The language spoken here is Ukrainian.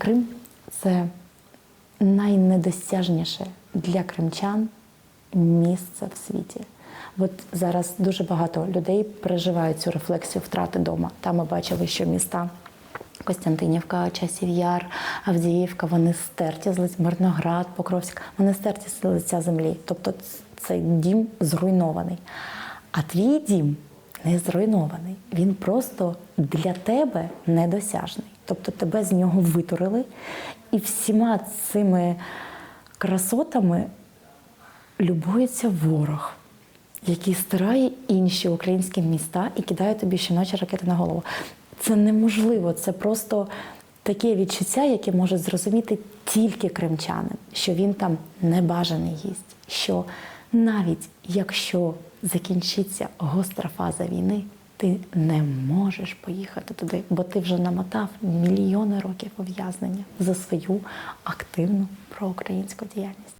Крим це найнедосяжніше для кримчан місце в світі. От зараз дуже багато людей переживають цю рефлексію втрати дома. Там ми бачили, що міста Костянтинівка, Часів Яр, Авдіївка, вони стерті з Мирноград, Покровськ, вони стерті з лиця землі. Тобто цей дім зруйнований. А твій дім не зруйнований. Він просто для тебе недосяжний. Тобто тебе з нього витурили, і всіма цими красотами любується ворог, який стирає інші українські міста і кидає тобі щоночі ракети на голову. Це неможливо, це просто таке відчуття, яке може зрозуміти тільки кримчанин, що він там небажаний гість, що навіть якщо закінчиться гостра фаза війни, ти не можеш поїхати туди, бо ти вже намотав мільйони років ув'язнення за свою активну проукраїнську діяльність.